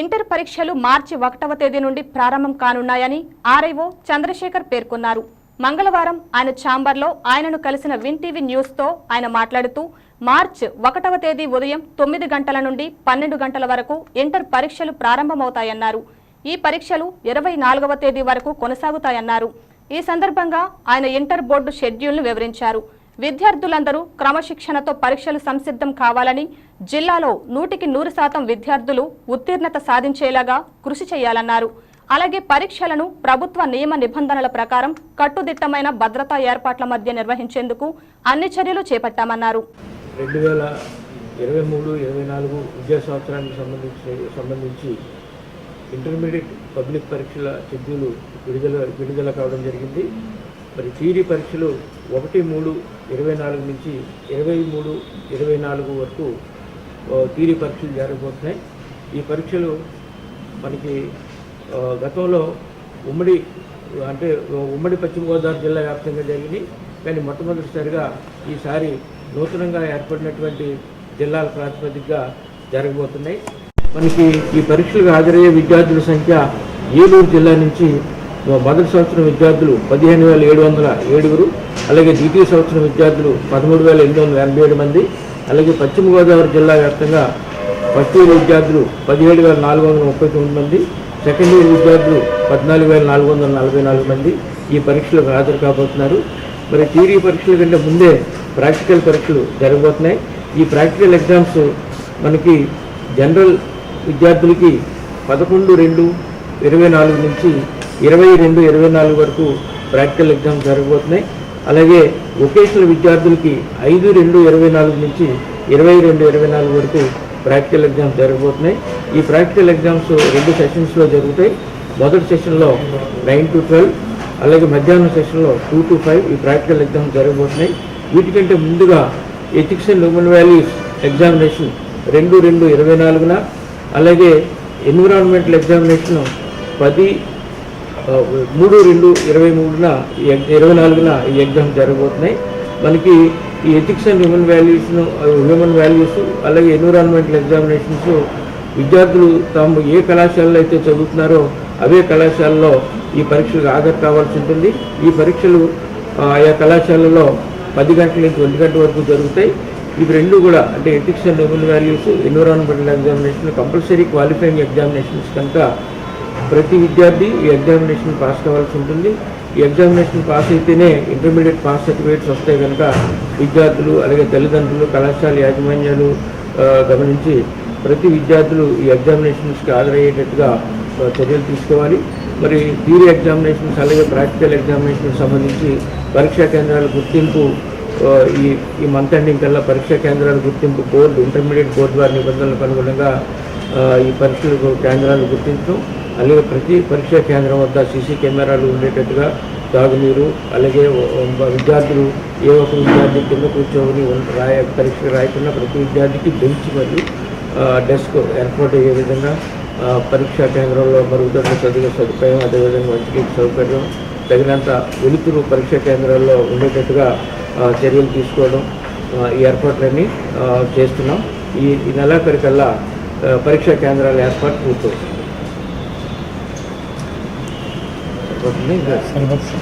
Inter పరీక్షలు మార్చి ఒకటవ తేదీ నుండి ప్రారంభం కానున్నాయని ఆర్ఐఓ చంద్రశేఖర్ పేర్కొన్నారు. మంగళవారం ఆయన ఛాంబర్లో ఆయనను కలిసిన విన్ టీవీ న్యూస్తో ఆయన మాట్లాడుతూ మార్చ్ ఒకటవ తేదీ ఉదయం తొమ్మిది గంటల నుండి పన్నెండు గంటల వరకు ఇంటర్ పరీక్షలు ప్రారంభమవుతాయన్నారు. ఈ పరీక్షలు ఇరవై నాలుగవ తేదీ వరకు కొనసాగుతాయన్నారు. ఈ సందర్భంగా ఆయన ఇంటర్ బోర్డు షెడ్యూల్ను వివరించారు. విద్యార్థులందరూ క్రమశిక్షణతో పరీక్షలు సంసిద్ధం కావాలని జిల్లాలో నూటికి నూరు శాతం విద్యార్థులు ఉత్తీర్ణత సాధించేలాగా కృషి చేయాలన్నారు. అలాగే పరీక్షలను ప్రభుత్వ నియమ నిబంధనల ప్రకారం కట్టుదిట్టమైన భద్రతా ఏర్పాట్ల మధ్య నిర్వహించేందుకు అన్ని చర్యలు చేపట్టామన్నారు. రెండు వేల ఇరవై మూడు ఇరవై నాలుగు విద్యా సంవత్సరానికి సంబంధించి సంబంధించి ఇంటర్మీడియట్ పబ్లిక్ పరీక్షల షెడ్యూలు విడుదల విడుదల కావడం జరిగింది. మరి థియరీ పరీక్షలు ఒకటి మూడు ఇరవై నాలుగు నుంచి ఇరవై మూడు ఇరవై నాలుగు వరకు థీరీ పరీక్షలు జరగబోతున్నాయి. ఈ పరీక్షలు మనకి గతంలో ఉమ్మడి అంటే ఉమ్మడి పశ్చిమ గోదావరి జిల్లా వ్యాప్తంగా జరిగినాయి. కానీ మొట్టమొదటిసారిగా ఈసారి నూతనంగా ఏర్పడినటువంటి జిల్లాల ప్రాతిపదికగా జరగబోతున్నాయి. మనకి ఈ పరీక్షలకు హాజరయ్యే విద్యార్థుల సంఖ్య ఏలూరు జిల్లా నుంచి మొదటి సంవత్సరం విద్యార్థులు పదిహేను వేల ఏడు వందల ఏడుగురు అలాగే ద్వితీయ సంవత్సరం విద్యార్థులు పదమూడు వేల ఎనిమిది వందల ఎనభై ఏడు మంది అలాగే పశ్చిమ గోదావరి జిల్లా వ్యాప్తంగా ఫస్ట్ ఇయర్ విద్యార్థులు పదిహేడు వేల నాలుగు వందల ముప్పై తొమ్మిది మంది సెకండ్ ఇయర్ విద్యార్థులు పద్నాలుగు వేల నాలుగు వందల నలభై నాలుగు మంది ఈ పరీక్షలకు హాజరు కాబోతున్నారు. మరి థియరీ పరీక్షల కంటే ముందే ప్రాక్టికల్ పరీక్షలు జరగబోతున్నాయి. ఈ ప్రాక్టికల్ ఎగ్జామ్స్ మనకి జనరల్ విద్యార్థులకి పదకొండు రెండు ఇరవై నాలుగు నుంచి ఇరవై రెండు ఇరవై నాలుగు వరకు ప్రాక్టికల్ ఎగ్జామ్స్ జరగబోతున్నాయి. అలాగే వొకేషనల్ విద్యార్థులకి ఐదు రెండు ఇరవై నాలుగు నుంచి ఇరవై రెండు ఇరవై నాలుగు వరకు ప్రాక్టికల్ ఎగ్జామ్స్ జరగబోతున్నాయి. ఈ ప్రాక్టికల్ ఎగ్జామ్స్ రెండు సెషన్స్లో జరుగుతాయి. మొదటి సెషన్లో నైన్ టు ట్వెల్వ్ అలాగే మధ్యాహ్నం సెషన్లో టూ టు ఫైవ్ ఈ ప్రాక్టికల్ ఎగ్జామ్స్ జరగబోతున్నాయి. వీటికంటే ముందుగా ethics and human values examination రెండు రెండు ఇరవై నాలుగున అలాగే ఎన్విరాన్మెంటల్ ఎగ్జామినేషన్ పది మూడు రెండు ఇరవై మూడున ఇరవై నాలుగున ఈ ఎగ్జామ్ జరగబోతున్నాయి. మనకి ఈ ఎథిక్స్ అండ్ హ్యూమన్ వాల్యూస్ను హ్యూమన్ వాల్యూస్ అలాగే ఎన్విరాన్మెంటల్ ఎగ్జామినేషన్స్ విద్యార్థులు తాము ఏ కళాశాలలో అయితే చదువుతున్నారో అవే కళాశాలలో ఈ పరీక్షలకు హాజరు కావాల్సి ఉంటుంది. ఈ పరీక్షలు ఆయా కళాశాలలో పది గంటల నుంచి ఒంటి గంట వరకు జరుగుతాయి. ఇవి రెండు కూడా అంటే ethics and human values environmental examination compulsory qualifying examinations కనుక ప్రతి విద్యార్థి ఈ ఎగ్జామినేషన్ పాస్ కావాల్సి ఉంటుంది. ఈ ఎగ్జామినేషన్ పాస్ అయితేనే ఇంటర్మీడియట్ పాస్ సర్టిఫికేట్స్ వస్తాయి కనుక విద్యార్థులు అలాగే తల్లిదండ్రులు కళాశాల యాజమాన్యాలు గమనించి ప్రతి విద్యార్థులు ఈ ఎగ్జామినేషన్స్కి హాజరయ్యేటట్టుగా చర్యలు తీసుకోవాలి. మరి థియరీ ఎగ్జామినేషన్స్ అలాగే ప్రాక్టికల్ ఎగ్జామినేషన్కి సంబంధించి పరీక్షా కేంద్రాల గుర్తింపు ఈ ఈ మంత్ ఎండింగ్ కల్లా పరీక్షా కేంద్రాల గుర్తింపు బోర్డు ఇంటర్మీడియట్ బోర్డు వారి నిబంధనలకు అనుగుణంగా ఈ పరీక్షలకు కేంద్రాలు గుర్తించడం. అలాగే ప్రతి పరీక్షా కేంద్రం వద్ద సీసీ కెమెరాలు ఉండేటట్టుగా తాగునీరు అలాగే విద్యార్థులు ఏ ఒక్క విద్యార్థి కింద కూర్చోని రాయ పరీక్ష రాయకుండా ప్రతి విద్యార్థికి బెంచ్ మరియు డెస్క్ ఏర్పాటు అయ్యే విధంగా పరీక్షా కేంద్రంలో మరుగుదొడ్ల చదువు సదుపాయం అదేవిధంగా మంచికి సౌకర్యం తగినంత వెలుతురు పరీక్షా కేంద్రాల్లో ఉండేటట్టుగా చర్యలు తీసుకోవడం ఈ ఏర్పాట్లన్నీ చేస్తున్నాం. ఈ నెలాఖరికల్లా పరీక్షా కేంద్రాల ఏర్పాటు పూర్తవుతుంది. Nem desce.